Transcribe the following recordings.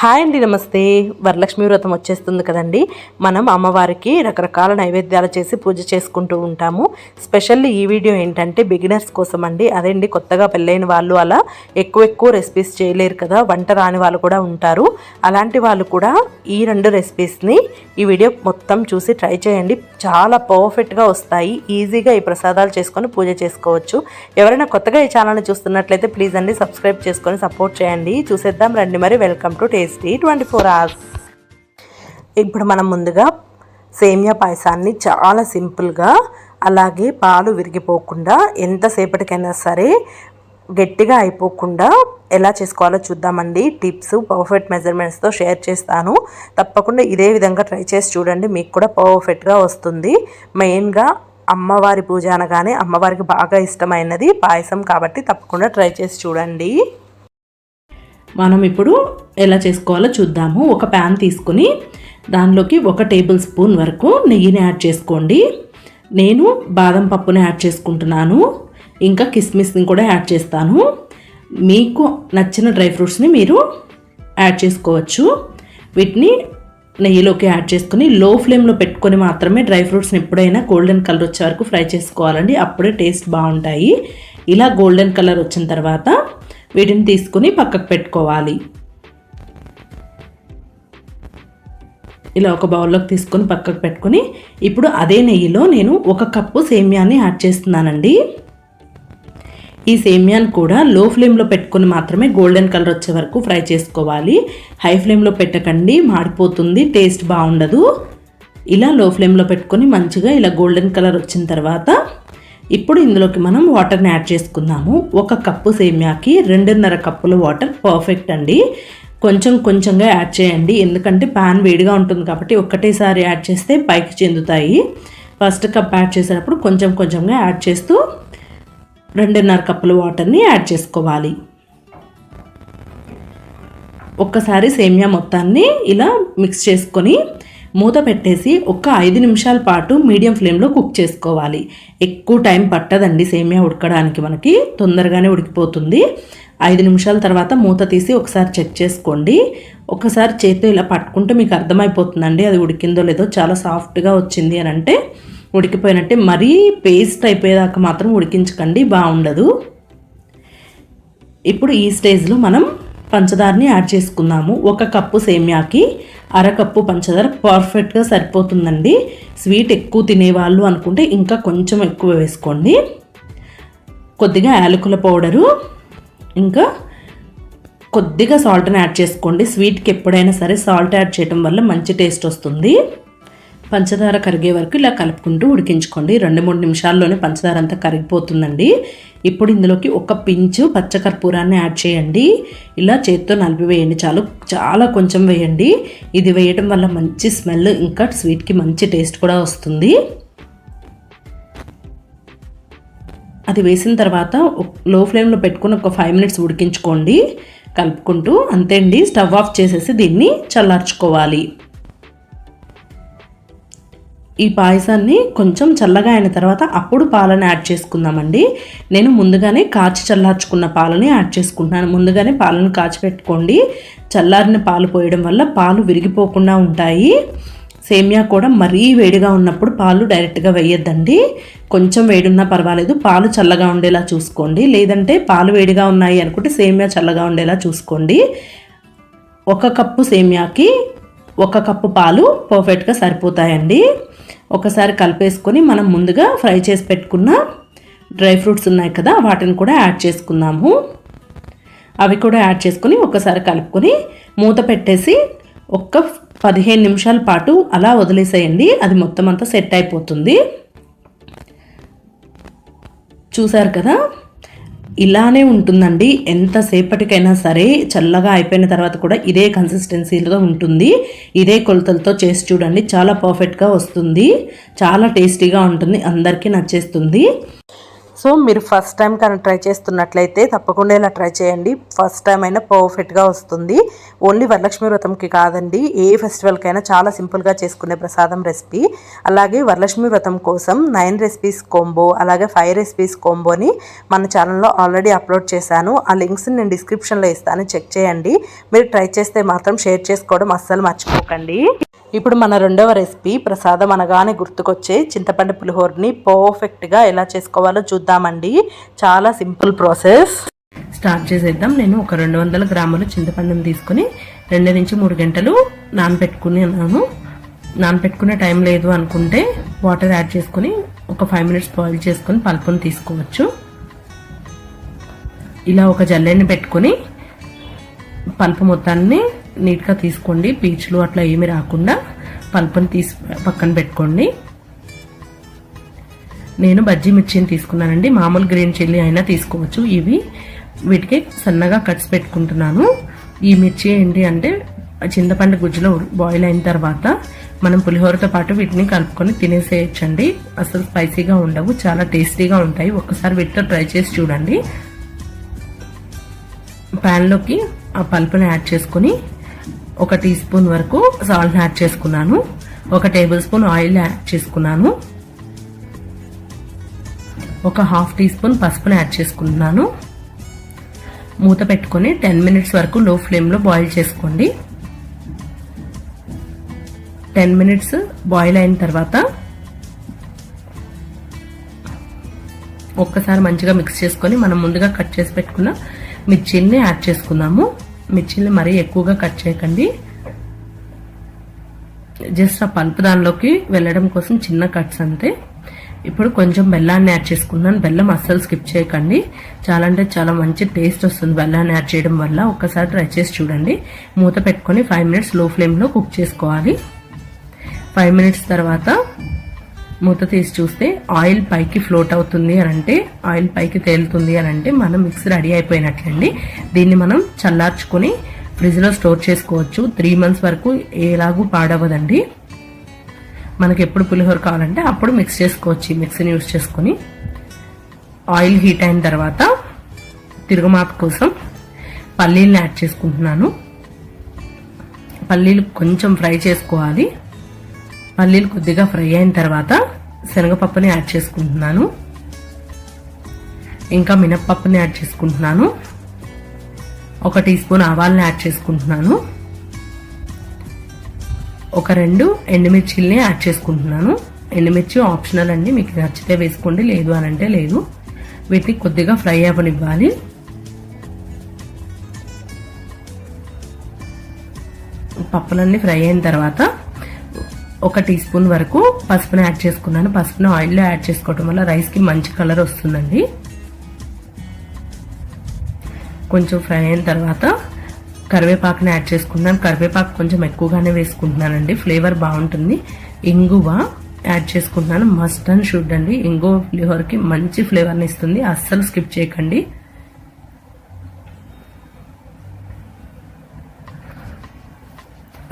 Hi అండి నమస్తే. వరలక్ష్మి వ్రతం వచ్చేస్తుంది కదండి. మనం అమ్మవారికి రకరకాల నైవేద్యాలు చేసి పూజ చేసుకుంటూ ఉంటాము. స్పెషల్లీ ఈ వీడియో ఏంటంటే బిగినర్స్ కోసం అండి అదేండి కొత్తగా పెళ్ళైన వాళ్ళు అలా ఎక్కువ ఎక్కువ రెసిపీస్ చేయలేరు కదా. వంట రాని వాళ్ళు కూడా ఉంటారు. అలాంటి వాళ్ళు కూడా ఈ రెండు రెసిపీస్ని ఈ వీడియో మొత్తం చూసి ట్రై చేయండి. చాలా పర్ఫెక్ట్గా వస్తాయి. ఈజీగా ఈ ప్రసాదాలు చేసుకొని పూజ చేసుకోవచ్చు. ఎవరైనా కొత్తగా ఈ ఛానల్ని చూస్తున్నట్లయితే ప్లీజ్ అండి సబ్స్క్రైబ్ చేసుకొని సపోర్ట్ చేయండి. చూసేద్దాం రండి. మరి welcome to taste. Twenty four hours ఇప్పుడు మనం ముందుగా సేమియా పాయసాన్ని చాలా సింపుల్గా అలాగే పాలు విరిగిపోకుండా ఎంతసేపటికైనా సరే గట్టిగా అయిపోకుండా ఎలా చేసుకోవాలో చూద్దామండి. టిప్స్ పర్ఫెక్ట్ మెజర్మెంట్స్తో షేర్ చేస్తాను. తప్పకుండా ఇదే విధంగా ట్రై చేసి చూడండి. మీకు కూడా పర్ఫెక్ట్గా వస్తుంది. మెయిన్గా అమ్మవారి పూజ అనగానే అమ్మవారికి బాగా ఇష్టమైనది పాయసం కాబట్టి తప్పకుండా ట్రై చేసి చూడండి. మనం ఇప్పుడు ఎలా చేసుకోవాలో చూద్దాము. ఒక ప్యాన్ తీసుకుని దానిలోకి ఒక టేబుల్ స్పూన్ వరకు నెయ్యిని యాడ్ చేసుకోండి. నేను బాదం పప్పుని యాడ్ చేసుకుంటున్నాను. ఇంకా కిస్మిస్ని కూడా యాడ్ చేస్తాను. మీకు నచ్చిన డ్రై ఫ్రూట్స్ని మీరు యాడ్ చేసుకోవచ్చు. వీటిని నెయ్యిలోకి యాడ్ చేసుకుని లో ఫ్లేమ్లో పెట్టుకొని మాత్రమే డ్రై ఫ్రూట్స్ని ఎప్పుడైనా గోల్డెన్ కలర్ వచ్చే వరకు ఫ్రై చేసుకోవాలండి. అప్పుడే టేస్ట్ బాగుంటాయి. ఇలా గోల్డెన్ కలర్ వచ్చిన తర్వాత వీటిని తీసుకుని పక్కకు పెట్టుకోవాలి. ఇలా ఒక బౌల్లోకి తీసుకొని పక్కకు పెట్టుకుని ఇప్పుడు అదే నెయ్యిలో నేను ఒక కప్పు సేమ్యాన్ని యాడ్ చేస్తున్నానండి. ఈ సేమియాను కూడా లో ఫ్లేమ్లో పెట్టుకొని మాత్రమే గోల్డెన్ కలర్ వచ్చే వరకు ఫ్రై చేసుకోవాలి. హై ఫ్లేమ్లో పెట్టకండి మాడిపోతుంది టేస్ట్ బాగుండదు. ఇలా లో ఫ్లేమ్లో పెట్టుకొని మంచిగా ఇలా గోల్డెన్ కలర్ వచ్చిన తర్వాత ఇప్పుడు ఇందులోకి మనం వాటర్ని యాడ్ చేసుకుందాము. ఒక కప్పు సేమ్యాకి రెండున్నర కప్పుల వాటర్ పర్ఫెక్ట్ అండి. కొంచెం కొంచెంగా యాడ్ చేయండి. ఎందుకంటే ప్యాన్ వేడిగా ఉంటుంది కాబట్టి ఒక్కటేసారి యాడ్ చేస్తే పైకి చెందుతాయి. ఫస్ట్ కప్ యాడ్ చేసేటప్పుడు కొంచెం కొంచెంగా యాడ్ చేస్తూ రెండున్నర కప్పుల వాటర్ని యాడ్ చేసుకోవాలి. ఒక్కసారి సేమియా మొత్తాన్ని ఇలా మిక్స్ చేసుకొని మూత పెట్టేసి ఒక ఐదు నిమిషాల పాటు మీడియం ఫ్లేమ్లో కుక్ చేసుకోవాలి. ఎక్కువ టైం పట్టదండి సేమియా ఉడకడానికి మనకి తొందరగానే ఉడికిపోతుంది. ఐదు నిమిషాల తర్వాత మూత తీసి ఒకసారి చెక్ చేసుకోండి. ఒకసారి చేతితో ఇలా పట్టుకుంటే మీకు అర్థమైపోతుందండి అది ఉడికిందో లేదో చాలా సాఫ్ట్గా వచ్చింది అని అంటే. ఉడికిపోయినట్టే మరీ పేస్ట్ అయిపోయేదాకా మాత్రం ఉడికించకండి బాగుండదు. ఇప్పుడు ఈ స్టేజ్లో మనం పంచదారని యాడ్ చేసుకుందాము. ఒక కప్పు సేమ్యాకి అరకప్పు పంచదార పర్ఫెక్ట్గా సరిపోతుందండి. స్వీట్ ఎక్కువ తినేవాళ్ళు అనుకుంటే ఇంకా కొంచెం ఎక్కువ వేసుకోండి. కొద్దిగా యాలకుల పౌడరు ఇంకా కొద్దిగా సాల్ట్ని యాడ్ చేసుకోండి. స్వీట్కి ఎప్పుడైనా సరే సాల్ట్ యాడ్ చేయడం వల్ల మంచి టేస్ట్ వస్తుంది. పంచదార కరిగే వరకు ఇలా కలుపుకుంటూ ఉడికించుకోండి. రెండు మూడు నిమిషాల్లోనే పంచదార అంతా కరిగిపోతుందండి. ఇప్పుడు ఇందులోకి ఒక పించు పచ్చకర్పూరాన్ని యాడ్ చేయండి. ఇలా చేత్తో నలిపి వేయండి. చాలు చాలా కొంచెం వేయండి. ఇది వేయడం వల్ల మంచి స్మెల్ ఇంకా స్వీట్కి మంచి టేస్ట్ కూడా వస్తుంది. అది వేసిన తర్వాత లో ఫ్లేమ్లో పెట్టుకుని ఒక ఫైవ్ మినిట్స్ ఉడికించుకోండి. కలుపుకుంటూ అంతే అండి. స్టవ్ ఆఫ్ చేసేసి దీన్ని చల్లార్చుకోవాలి. ఈ పాయసాన్ని కొంచెం చల్లగా అయిన తర్వాత అప్పుడు పాలను యాడ్ చేసుకుందామండి. నేను ముందుగానే కాచి చల్లార్చుకున్న పాలని యాడ్ చేసుకుంటున్నాను. ముందుగానే పాలను కాచి పెట్టుకోండి. చల్లారిన పాలు పోయడం వల్ల పాలు విరిగిపోకుండా ఉంటాయి. సేమియా కూడా మరీ వేడిగా ఉన్నప్పుడు పాలు డైరెక్ట్గా వేయొద్దండి. కొంచెం వేడున్నా పర్వాలేదు. పాలు చల్లగా ఉండేలా చూసుకోండి. లేదంటే పాలు వేడిగా ఉన్నాయి అనుకుంటే సేమియా చల్లగా ఉండేలా చూసుకోండి. ఒక కప్పు సేమియాకి ఒక కప్పు పాలు పర్ఫెక్ట్గా సరిపోతాయండి. ఒకసారి కలిపేసుకొని మనం ముందుగా ఫ్రై చేసి పెట్టుకున్న డ్రై ఫ్రూట్స్ ఉన్నాయి కదా వాటిని కూడా యాడ్ చేసుకుందాము. అవి కూడా యాడ్ చేసుకొని ఒకసారి కలుపుకొని మూత పెట్టేసి ఒక్క పదిహేను నిమిషాల పాటు అలా వదిలేసేయండి అది మొత్తం అంతా సెట్ అయిపోతుంది. చూసారు కదా? ఇలానే ఉంటుందండి. ఎంతసేపటికైనా సరే చల్లగా అయిపోయిన తర్వాత కూడా ఇదే కన్సిస్టెన్సీలో ఉంటుంది. ఇదే కొలతలతో చేసి చూడండి. చాలా పర్ఫెక్ట్గా వస్తుంది. చాలా టేస్టీగా ఉంటుంది. అందరికీ నచ్చేస్తుంది. సో మీరు ఫస్ట్ టైం కానీ ట్రై చేస్తున్నట్లయితే తప్పకుండా ఇలా ట్రై చేయండి. ఫస్ట్ టైం అయినా పర్ఫెక్ట్గా వస్తుంది. ఓన్లీ వరలక్ష్మి వ్రతంకి కాదండి. ఏ ఫెస్టివల్కైనా చాలా సింపుల్గా చేసుకునే ప్రసాదం రెసిపీ అలాగే వరలక్ష్మి వ్రతం కోసం నైన్ రెసిపీస్ కోంబో అలాగే ఫైవ్ రెసిపీస్ కోంబోని మన ఛానల్లో ఆల్రెడీ అప్లోడ్ చేశాను. ఆ లింక్స్ నేను డిస్క్రిప్షన్లో ఇస్తాను. చెక్ చేయండి. మీరు ట్రై చేస్తే మాత్రం షేర్ చేసుకోవడం అస్సలు మర్చిపోకండి. ఇప్పుడు మన రెండవ రెసిపీ ప్రసాదం అనగానే గుర్తుకొచ్చే చింతపండు పులిహోరని పర్ఫెక్ట్గా ఎలా చేసుకోవాలో చూద్దామండి. చాలా సింపుల్ ప్రాసెస్. స్టార్ట్ చేసేద్దాం. నేను ఒక రెండు వందల గ్రాముల చింతపండుని తీసుకుని రెండు నుంచి మూడు గంటలు నానబెట్టుకుని ఉన్నాను నానబెట్టుకునే టైం లేదు అనుకుంటే వాటర్ యాడ్ చేసుకుని ఒక ఫైవ్ మినిట్స్ బాయిల్ చేసుకుని పలుపుని తీసుకోవచ్చు. ఇలా ఒక జల్లెని పెట్టుకుని పలుపు మొత్తాన్ని నీట్గా తీసుకోండి. పీచులు అట్లా ఏమి రాకుండా పల్పుని తీసి పక్కన పెట్టుకోండి. నేను బజ్జీ మిర్చిని తీసుకున్నానండి. మామూలు గ్రీన్ చిల్లీ అయినా తీసుకోవచ్చు. ఇవి వీటికి సన్నగా కట్స్ పెట్టుకుంటున్నాను. ఈ మిర్చి ఏంటి అంటే చింతపండు గుజ్జులో బాయిల్ అయిన తర్వాత మనం పులిహోరతో పాటు వీటిని కలుపుకొని తినేసేయచ్చండి. అసలు స్పైసీగా ఉండవు చాలా టేస్టీగా ఉంటాయి. ఒక్కసారి వీటితో ట్రై చేసి చూడండి. ప్యాన్లోకి ఆ పల్పుని యాడ్ చేసుకుని ఒక టీ స్పూన్ వరకు సాల్ట్ యాడ్ చేసుకున్నాను. ఒక టేబుల్ స్పూన్ ఆయిల్ యాడ్ చేసుకున్నాను. ఒక హాఫ్ టీ స్పూన్ పసుపుని యాడ్ చేసుకుంటున్నాను మూత పెట్టుకొని టెన్ మినిట్స్ వరకు లో ఫ్లేమ్లో బాయిల్ చేసుకోండి. టెన్ మినిట్స్ బాయిల్ అయిన తర్వాత ఒక్కసారి మంచిగా మిక్స్ చేసుకొని మనం ముందుగా కట్ చేసి పెట్టుకున్న మిర్చిని యాడ్ చేసుకుందాము మిర్చిని మరీ ఎక్కువగా కట్ చేయకండి. జస్ట్ ఆ పల్పు దానిలోకి వెళ్ళడం కోసం చిన్న కట్స్ అంతే. ఇప్పుడు కొంచెం బెల్లాన్ని యాడ్ చేసుకున్నాను బెల్లం అస్సలు స్కిప్ చేయకండి. చాలా అంటే చాలా మంచి టేస్ట్ వస్తుంది బెల్లాన్ని యాడ్ చేయడం వల్ల. ఒక్కసారి ట్రై చేసి చూడండి. మూత పెట్టుకొని ఫైవ్ మినిట్స్లో ఫ్లేమ్లో కుక్ చేసుకోవాలి. ఫైవ్ మినిట్స్ తర్వాత మూత తీసి చూస్తే ఆయిల్ పైకి ఫ్లోట్ అవుతుంది అని అంటే ఆయిల్ పైకి తేలుతుంది అని అంటే మనం మిక్స్ రెడీ అయిపోయినట్లండి. దీన్ని మనం చల్లార్చుకొని ఫ్రిడ్జ్లో స్టోర్ చేసుకోవచ్చు. త్రీ మంత్స్ వరకు ఎలాగూ పాడవదండి. మనకి ఎప్పుడు పులిహోర కావాలంటే అప్పుడు మిక్స్ చేసుకోవచ్చు. మిక్సీని యూస్ చేసుకొని ఆయిల్ హీట్ అయిన తర్వాత తిరుగుమాత కోసం పల్లీలను యాడ్ చేసుకుంటున్నాను. పల్లీలు కొంచెం ఫ్రై చేసుకోవాలి. పల్లీలు కొద్దిగా ఫ్రై అయిన తర్వాత శనగపప్పుని యాడ్ చేసుకుంటున్నాను. ఇంకా మినప్పప్పుని యాడ్ చేసుకుంటున్నాను. ఒక టీ స్పూన్ ఆవాలని యాడ్ చేసుకుంటున్నాను. ఒక రెండు ఎండుమిర్చిల్ని యాడ్ చేసుకుంటున్నాను. ఎండుమిర్చి ఆప్షనల్ అండి మీకు నచ్చితే వేసుకోండి లేదు అని అంటే లేదు. వీటిని కొద్దిగా ఫ్రై అవ్వనివ్వాలి. పప్పులన్నీ ఫ్రై అయిన తర్వాత ఒక టీ స్పూన్ వరకు పసుపును యాడ్ చేసుకున్నాను. పసుపును ఆయిల్లో యాడ్ చేసుకోవటం వల్ల రైస్కి మంచి కలర్ వస్తుందండి. కొంచెం ఫ్రై అయిన తర్వాత కరివేపాకుని యాడ్ చేసుకున్నాను కరివేపాకు కొంచెం ఎక్కువగానే వేసుకుంటున్నానండి. ఫ్లేవర్ బాగుంటుంది. ఇంగువ యాడ్ చేసుకుంటున్నాను. మస్ట్ అండ్ షుడ్ అండి. ఇంగువ ఫ్లేవర్కి మంచి ఫ్లేవర్ని ఇస్తుంది. అస్సలు స్కిప్ చేయకండి.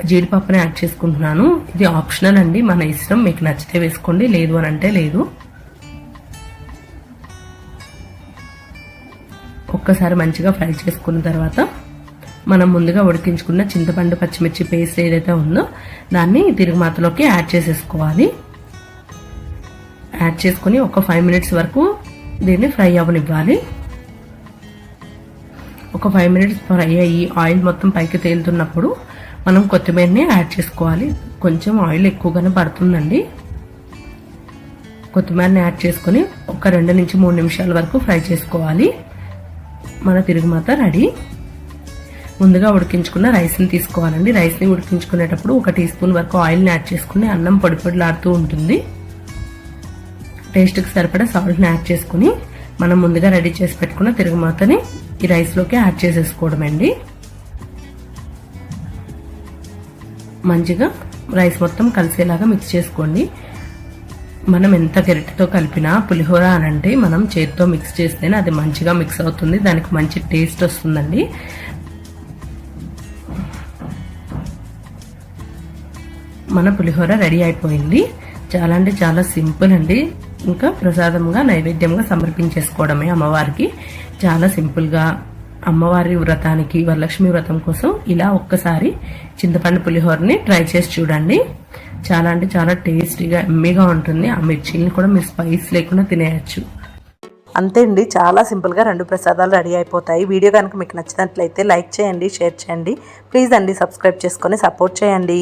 జీడిపప్పుని యాడ్ చేసుకుంటున్నాను. ఇది ఆప్షనల్ అండి. మన ఇష్టం. మీకు నచ్చితే వేసుకోండి. లేదు అని అంటే లేదు. ఒక్కసారి మంచిగా ఫ్రై చేసుకున్న తర్వాత మనం ముందుగా ఉడికించుకున్న చింతపండు పచ్చిమిర్చి పేస్ట్ ఏదైతే ఉందో దాన్ని తిరుగుమాతలోకి యాడ్ చేసేసుకోవాలి. యాడ్ చేసుకుని ఒక ఫైవ్ మినిట్స్ వరకు దీన్ని ఫ్రై అవ్వనివ్వాలి. ఒక ఫైవ్ మినిట్స్ ఫ్రై అయ్యి ఆయిల్ మొత్తం పైకి తేలుతున్నప్పుడు మనం కొత్తిమీరని యాడ్ చేసుకోవాలి. కొంచెం ఆయిల్ ఎక్కువగానే పడుతుందండి. కొత్తిమీరని యాడ్ చేసుకొని ఒక రెండు నుంచి మూడు నిమిషాల వరకు ఫ్రై చేసుకోవాలి. మన తిరుగుమాత రెడీ. ముందుగా ఉడికించుకున్న రైస్ని తీసుకోవాలండి. రైస్ని ఉడికించుకునేటప్పుడు ఒక టీ స్పూన్ వరకు ఆయిల్ని యాడ్ చేసుకుని అన్నం పొడి పొడిలాడుతూ ఉంటుంది. టేస్ట్కి సరిపడా సాల్ట్ని యాడ్ చేసుకుని మనం ముందుగా రెడీ చేసి పెట్టుకున్న తిరుగుమాతని ఈ రైస్లోకి యాడ్ చేసేసుకోవడం అండి మంచిగా రైస్ మొత్తం కలిసేలాగా మిక్స్ చేసుకోండి. మనం ఎంత గరిటెతో కలిపినా పులిహోర అని అంటే మనం చేతితో మిక్స్ చేస్తేనే అది మంచిగా మిక్స్ అవుతుంది. దానికి మంచి టేస్ట్ వస్తుందండి. మన పులిహోర రెడీ అయిపోయింది. చాలా అంటే చాలా సింపుల్ అండి. ఇంకా ప్రసాదంగా నైవేద్యంగా సమర్పించేసుకోవడమే అమ్మవారికి. చాలా సింపుల్గా అమ్మవారి వ్రతానికి వరలక్ష్మి వ్రతం కోసం ఇలా ఒక్కసారి చింతపండు పులిహోరని ట్రై చేసి చూడండి. చాలా అంటే చాలా టేస్టీగా ఎమ్మీగా ఉంటుంది. ఆ మిర్చిని కూడా మీరు స్పైస్ లేకుండా తినేయచ్చు. అంతే అండి. చాలా సింపుల్గా రెండు ప్రసాదాలు రెడీ అయిపోతాయి. వీడియో కనుక మీకు నచ్చినట్లయితే లైక్ చేయండి షేర్ చేయండి. ప్లీజ్ అండి సబ్స్క్రైబ్ చేసుకొని సపోర్ట్ చేయండి.